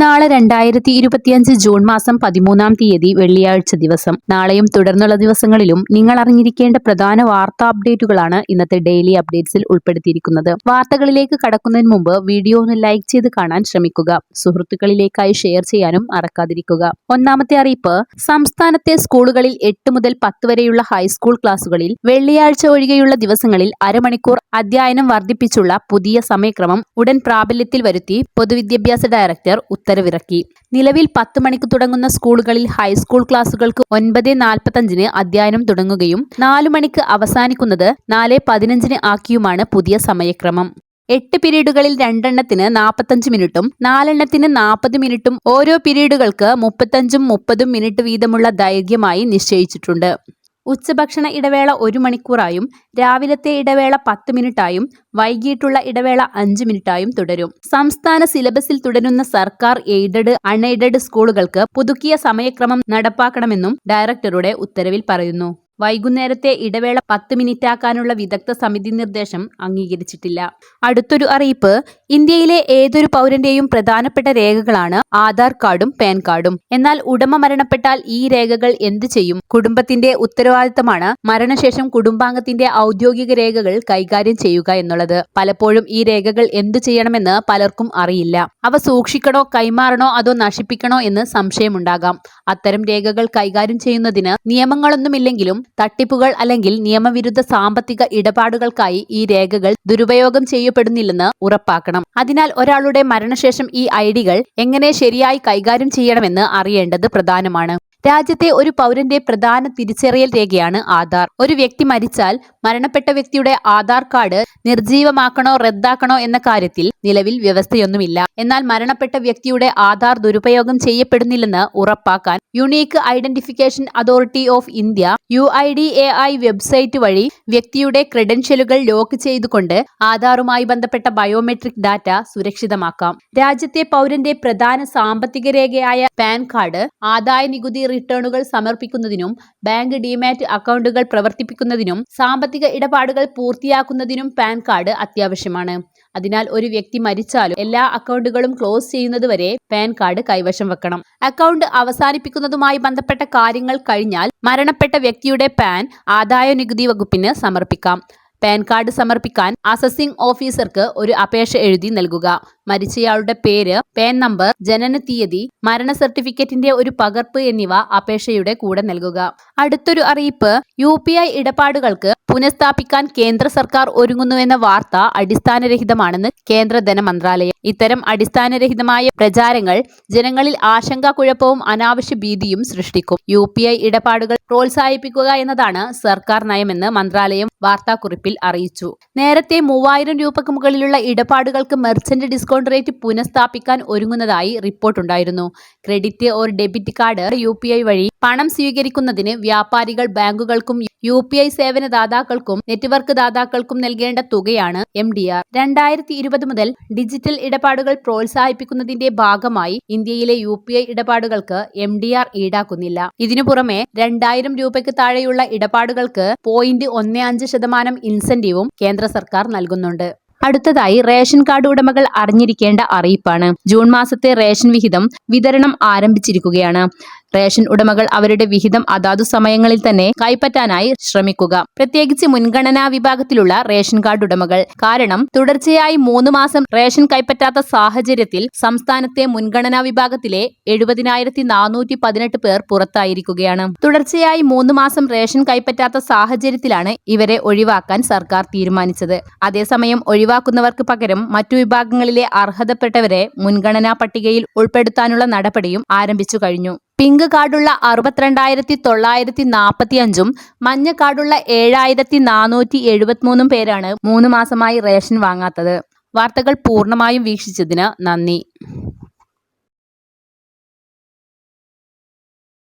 നാളെ രണ്ടായിരത്തി ഇരുപത്തിയഞ്ച് ജൂൺ മാസം പതിമൂന്നാം തീയതി വെള്ളിയാഴ്ച ദിവസം. നാളെയും തുടർന്നുള്ള ദിവസങ്ങളിലും നിങ്ങൾ അറിഞ്ഞിരിക്കേണ്ട പ്രധാന വാർത്താ അപ്ഡേറ്റുകളാണ് ഇന്നത്തെ ഡെയിലി അപ്ഡേറ്റ്സിൽ ഉൾപ്പെടുത്തിയിരിക്കുന്നത്. വാർത്തകളിലേക്ക് കടക്കുന്നതിന് മുമ്പ് വീഡിയോ ഒന്ന് ലൈക്ക് ചെയ്ത് കാണാൻ ശ്രമിക്കുക. സുഹൃത്തുക്കളിലേക്കായി ഷെയർ ചെയ്യാനും മറക്കാതിരിക്കുക. ഒന്നാമത്തെ അറിയിപ്പ് സംസ്ഥാനത്തെ സ്കൂളുകളിൽ എട്ട് മുതൽ പത്ത് വരെയുള്ള ഹൈസ്കൂൾ ക്ലാസുകളിൽ വെള്ളിയാഴ്ച ഒഴികെയുള്ള ദിവസങ്ങളിൽ അരമണിക്കൂർ അധ്യയനം വർദ്ധിപ്പിച്ചുള്ള പുതിയ സമയക്രമം ഉടൻ പ്രാബല്യത്തിൽ വരുത്തി പൊതുവിദ്യാഭ്യാസ ഡയറക്ടർ ഉത്തരവിറക്കി. നിലവിൽ പത്ത് മണിക്ക് തുടങ്ങുന്ന സ്കൂളുകളിൽ ഹൈസ്കൂൾ ക്ലാസുകൾക്ക് ഒൻപത് നാൽപ്പത്തഞ്ചിന് അധ്യയനം തുടങ്ങുകയും നാലു മണിക്ക് അവസാനിക്കുന്നത് നാല് പതിനഞ്ചിന് ആക്കിയുമാണ് പുതിയ സമയക്രമം. എട്ട് പീരീഡുകളിൽ രണ്ടെണ്ണത്തിന് നാൽപ്പത്തഞ്ച് മിനിറ്റും നാലെണ്ണത്തിന് നാൽപ്പത് മിനിറ്റും ഓരോ പീരീഡുകൾക്ക് മുപ്പത്തഞ്ചും മുപ്പതും മിനിറ്റ് വീതമുള്ള ദൈർഘ്യമായി നിശ്ചയിച്ചിട്ടുണ്ട്. ഉച്ചഭക്ഷണ ഇടവേള ഒരു മണിക്കൂറായും രാവിലത്തെ ഇടവേള പത്ത് മിനിറ്റായും വൈകിട്ടുള്ള ഇടവേള അഞ്ച് മിനിറ്റായും തുടരും. സംസ്ഥാന സിലബസിൽ തുടരുന്ന സർക്കാർ എയ്ഡഡ് അൺഎയ്ഡഡ് സ്കൂളുകൾക്ക് പുതുക്കിയ സമയക്രമം നടപ്പാക്കണമെന്നും ഡയറക്ടറുടെ ഉത്തരവിൽ പറയുന്നു. വൈകുന്നേരത്തെ ഇടവേള പത്ത് മിനിറ്റാക്കാനുള്ള വിദഗ്ധ സമിതി നിർദ്ദേശം അംഗീകരിച്ചിട്ടില്ല. അടുത്തൊരു അറിയിപ്പ് ഇന്ത്യയിലെ ഏതൊരു പൗരന്റെയും പ്രധാനപ്പെട്ട രേഖകളാണ് ആധാർ കാർഡും പാൻ കാർഡും. എന്നാൽ ഉടമ മരണപ്പെട്ടാൽ ഈ രേഖകൾ എന്ത് ചെയ്യും? കുടുംബത്തിന്റെ ഉത്തരവാദിത്തമാണ് മരണശേഷം കുടുംബാംഗത്തിന്റെ ഔദ്യോഗിക രേഖകൾ കൈകാര്യം ചെയ്യുക എന്നുള്ളത്. പലപ്പോഴും ഈ രേഖകൾ എന്തു ചെയ്യണമെന്ന് പലർക്കും അറിയില്ല. അവ സൂക്ഷിക്കണോ കൈമാറണോ അതോ നശിപ്പിക്കണോ എന്ന് സംശയമുണ്ടാകാം. അത്തരം രേഖകൾ കൈകാര്യം ചെയ്യുന്നതിന് നിയമങ്ങളൊന്നുമില്ലെങ്കിലും തട്ടിപ്പുകൾ അല്ലെങ്കിൽ നിയമവിരുദ്ധ സാമ്പത്തിക ഇടപാടുകൾക്കായി ഈ രേഖകൾ ദുരുപയോഗം ചെയ്യപ്പെടുന്നില്ലെന്ന് ഉറപ്പാക്കണം. അതിനാൽ ഒരാളുടെ മരണശേഷം ഈ ഐഡികൾ എങ്ങനെ ശരിയായി കൈകാര്യം ചെയ്യണമെന്ന് അറിയേണ്ടത് പ്രധാനമാണ്. രാജ്യത്തെ ഒരു പൗരന്റെ പ്രധാന തിരിച്ചറിയൽ രേഖയാണ് ആധാർ. ഒരു വ്യക്തി മരിച്ചാൽ മരണപ്പെട്ട വ്യക്തിയുടെ ആധാർ കാർഡ് നിർജീവമാക്കണോ റദ്ദാക്കണോ എന്ന കാര്യത്തിൽ നിലവിൽ വ്യവസ്ഥയൊന്നുമില്ല. എന്നാൽ മരണപ്പെട്ട വ്യക്തിയുടെ ആധാർ ദുരുപയോഗം ചെയ്യപ്പെടുന്നില്ലെന്ന് ഉറപ്പാക്കാൻ unique identification authority of India U I D A I website വഴി വ്യക്തിയുടെ ക്രെഡൻഷ്യലുകൾ ലോക്ക് ചെയ്തുകൊണ്ട് ആധാറുമായി ബന്ധപ്പെട്ട ബയോമെട്രിക് ഡാറ്റ സുരക്ഷിതമാക്കാം. രാജ്യത്തെ പൗരന്റെ പ്രധാന സാമ്പത്തിക രേഖയായ പാൻ കാർഡ് ആദായ നികുതി റിട്ടേണുകൾ സമർപ്പിക്കുന്നതിനും ബാങ്ക് ഡിമാറ്റ് അക്കൗണ്ടുകൾ പ്രവർത്തിപ്പിക്കുന്നതിനും സാമ്പത്തിക ഇടപാടുകൾ പൂർത്തിയാക്കുന്നതിനും പാൻ കാർഡ് അത്യാവശ്യമാണ്. അതിനാൽ ഒരു വ്യക്തി മരിച്ചാലും എല്ലാ അക്കൗണ്ടുകളും ക്ലോസ് ചെയ്യുന്നതുവരെ പാൻ കാർഡ് കൈവശം വെക്കണം. അക്കൗണ്ട് അവസാനിപ്പിക്കുന്നതുമായി ബന്ധപ്പെട്ട കാര്യങ്ങൾ കഴിഞ്ഞാൽ മരണപ്പെട്ട വ്യക്തിയുടെ പാൻ ആദായ നികുതി വകുപ്പിന് സമർപ്പിക്കാം. പാൻ കാർഡ് സമർപ്പിക്കാൻ അസസിംഗ് ഓഫീസർക്ക് ഒരു അപേക്ഷ എഴുതി നൽകുക. മരിച്ചയാളുടെ പേര് പേൻ നമ്പർ ജനന തീയതി മരണ സർട്ടിഫിക്കറ്റിന്റെ ഒരു പകർപ്പ് എന്നിവ അപേക്ഷയുടെ കൂടെ നൽകുക. അടുത്തൊരു അറിയിപ്പ് യു പി ഐ ഇടപാടുകൾക്ക് പുനഃസ്ഥാപിക്കാൻ കേന്ദ്ര സർക്കാർ ഒരുങ്ങുന്നുവെന്ന വാർത്ത അടിസ്ഥാനരഹിതമാണെന്ന് കേന്ദ്ര ധനമന്ത്രാലയം. ഇത്തരം അടിസ്ഥാനരഹിതമായ പ്രചാരങ്ങൾ ജനങ്ങളിൽ ആശങ്കാക്കുഴപ്പവും അനാവശ്യ ഭീതിയും സൃഷ്ടിക്കും. യു ഇടപാടുകൾ പ്രോത്സാഹിപ്പിക്കുക എന്നതാണ് സർക്കാർ നയമെന്ന് മന്ത്രാലയം വാർത്താക്കുറിപ്പിൽ അറിയിച്ചു. നേരത്തെ മൂവായിരം രൂപക്ക് മുകളിലുള്ള ഇടപാടുകൾക്ക് മെർച്ചന്റ് ഡിസ്കൗണ്ട് റേറ്റ് പുനഃസ്ഥാപിക്കാൻ ഒരുങ്ങുന്നതായി റിപ്പോർട്ടുണ്ടായിരുന്നു credit or debit card U വഴി പണം സ്വീകരിക്കുന്നതിന് വ്യാപാരികൾ ബാങ്കുകൾക്കും യു പി ഐ സേവന ദാതാക്കൾക്കും നെറ്റ്വർക്ക് ദാതാക്കൾക്കും നൽകേണ്ട തുകയാണ് എം ഡി ആർ രണ്ടായിരത്തി ഇരുപത് മുതൽ ഡിജിറ്റൽ ഇടപാടുകൾ പ്രോത്സാഹിപ്പിക്കുന്നതിന്റെ ഭാഗമായി ഇന്ത്യയിലെ യു പി ഐ ഇടപാടുകൾക്ക് എം ഡി ആർ ഈടാക്കുന്നില്ല. ഇതിനു പുറമെ രണ്ടായിരം രൂപയ്ക്ക് താഴെയുള്ള ഇടപാടുകൾക്ക് പോയിന്റ് ഒന്ന് അഞ്ച് ശതമാനം ഇൻസെന്റീവും കേന്ദ്ര സർക്കാർ നൽകുന്നുണ്ട്. അടുത്തതായി റേഷൻ കാർഡ് ഉടമകൾ അറിഞ്ഞിരിക്കേണ്ട അറിയിപ്പാണ്. ജൂൺ മാസത്തെ റേഷൻ വിഹിതം വിതരണം ആരംഭിച്ചിരിക്കുകയാണ്. റേഷൻ ഉടമകൾ അവരുടെ വിഹിതം അതാതു സമയങ്ങളിൽ തന്നെ കൈപ്പറ്റാനായി ശ്രമിക്കുക. പ്രത്യേകിച്ച് മുൻഗണനാ വിഭാഗത്തിലുള്ള റേഷൻ കാർഡ് ഉടമകൾ. കാരണം തുടർച്ചയായി മൂന്ന് മാസം റേഷൻ കൈപ്പറ്റാത്ത സാഹചര്യത്തിൽ സംസ്ഥാനത്തെ മുൻഗണനാ വിഭാഗത്തിലെ എഴുപതിനായിരത്തി നാനൂറ്റി പതിനെട്ട് പേർ പുറത്തായിരിക്കുകയാണ്. തുടർച്ചയായി മൂന്ന് മാസം റേഷൻ കൈപ്പറ്റാത്ത സാഹചര്യത്തിലാണ് ഇവരെ ഒഴിവാക്കാൻ സർക്കാർ തീരുമാനിച്ചത്. അതേസമയം ഒഴിവാക്കുന്നവർക്ക് പകരം മറ്റു വിഭാഗങ്ങളിലെ അർഹതപ്പെട്ടവരെ മുൻഗണനാ പട്ടികയിൽ ഉൾപ്പെടുത്താനുള്ള നടപടിയും ആരംഭിച്ചു കഴിഞ്ഞു. പിങ്ക് കാർഡുള്ള അറുപത്തിരണ്ടായിരത്തി തൊള്ളായിരത്തി നാൽപ്പത്തി അഞ്ചും മഞ്ഞ കാർഡുള്ള ഏഴായിരത്തി നാനൂറ്റി എഴുപത്തിമൂന്നും പേരാണ് മൂന്ന് മാസമായി റേഷൻ വാങ്ങാത്തത്. വാർത്തകൾ പൂർണമായും വീക്ഷിച്ചതിന് നന്ദി.